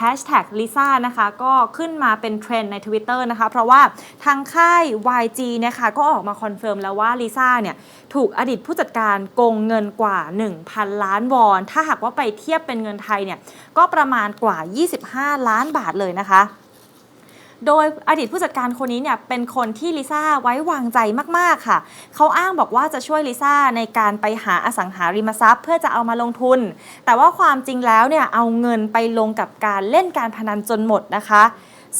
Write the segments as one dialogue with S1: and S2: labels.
S1: Hashtag Lisa นะคะ ก็ขึ้นมาเป็นเทรนด์ใน Twitter นะคะ เพราะว่าทางค่าย YG นะคะก็ออกมาคอนเฟิร์มแล้วว่าลิซ่าเนี่ยถูกอดีตผู้จัดการโกงเงินกว่า 1,000 ล้านวอน ถ้าหากว่าไปเทียบเป็นเงินไทยเนี่ยก็ประมาณกว่า 25 ล้านบาทเลยนะคะ โดยอดีตผู้จัดการคนนี้เนี่ยเป็นคนที่ลิซ่าไว้วางใจมากๆค่ะ เขาอ้างบอกว่าจะช่วยลิซ่าในการไปหาอสังหาริมทรัพย์ เพื่อจะเอามาลงทุน แต่ว่าความจริงแล้วเนี่ยเอาเงินไปลงกับการเล่นการพนันจนหมดนะคะ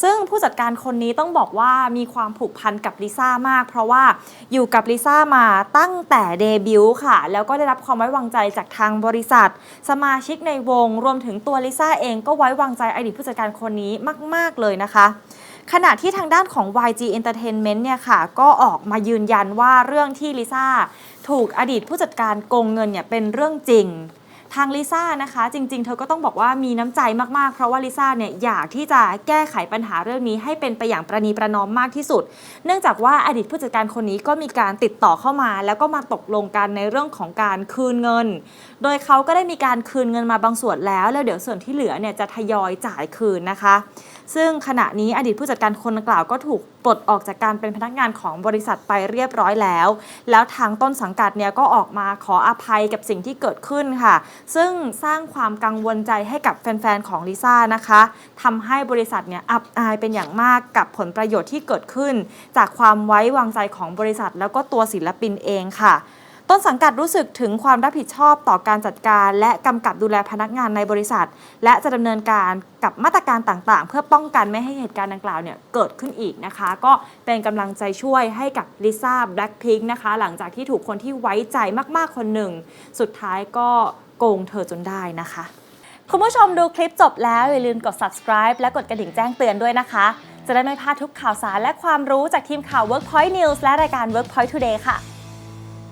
S1: ซึ่งผู้จัดการคนนี้ต้องบอกว่ามีความผูกพันกับลิซ่ามาก เพราะว่าอยู่กับลิซ่ามาตั้งแต่เดบิวต์ค่ะ แล้วก็ได้รับความไว้วางใจจากทางบริษัท สมาชิกในวงรวมถึงตัวลิซ่าเองก็ไว้วางใจอดีตผู้จัดการคนนี้มาก ๆ เลยนะคะ ขณะที่ทางด้านของ YG Entertainment เนี่ยค่ะก็ออกมายืนยันว่าเรื่องที่ลิซ่าถูกอดีตผู้จัดการโกงเงินเนี่ยเป็นเรื่องจริงทางลิซ่านะคะจริง ๆ เธอก็ต้องบอกว่ามีน้ำใจมากๆ เพราะว่าลิซ่าเนี่ยอยากที่จะแก้ไขปัญหาเรื่องนี้ให้เป็นไปอย่างประนีประนอมมากที่สุด เนื่องจากว่าอดีตผู้จัดการคนนี้ก็มีการติดต่อเข้ามา แล้วก็มาตกลงกันในเรื่องของการคืนเงิน โดยเขาก็ได้มีการคืนเงินมาบางส่วนแล้ว แล้วเดี๋ยวส่วนที่เหลือเนี่ยจะทยอยจ่ายคืนนะคะ ซึ่งขณะนี้อดีตผู้จัดการคนดังกล่าวก็ถูกปลดออกจากการเป็นพนักงานของบริษัทไปเรียบร้อยแล้ว แล้วทางต้นสังกัดเนี่ยก็ออกมาขออภัยกับสิ่งที่เกิดขึ้นค่ะ ซึ่งสร้างความกังวลใจให้กับแฟน ๆ ของลิซ่านะคะทำให้บริษัทเนี่ยอับอายเป็นอย่างมากกับผลประโยชน์ที่เกิดขึ้น จากความไว้วางใจของบริษัทแล้วก็ตัวศิลปินเองค่ะ ต้นสังกัดรู้สึกถึงความรับผิดชอบต่อการจัดการ และกำกับดูแลพนักงานในบริษัท และจะดำเนินการกับมาตรการต่างๆ เพื่อป้องกันไม่ให้เหตุการณ์ดังกล่าวเนี่ยเกิดขึ้นอีกนะคะ ก็เป็นกำลังใจช่วยให้กับลิซ่าแบล็ k พิงนะคะ หลังจากที่ถูกคนที่ไว้ใจมากๆคนหนึ่ง สุดท้ายก็โกงเธอจนได้นะคะ คุณผู้ชมดูคลิปจบแล้ว อย่าลืมกด subscribe และกดกระดิ่งแจ้งเตือนด้วยนะคะ จะได้ไม่พลาดทุกข่าวสารและความรู้จากทีมข่าว Workpoint News และรายการ Workpoint Today ค่ะ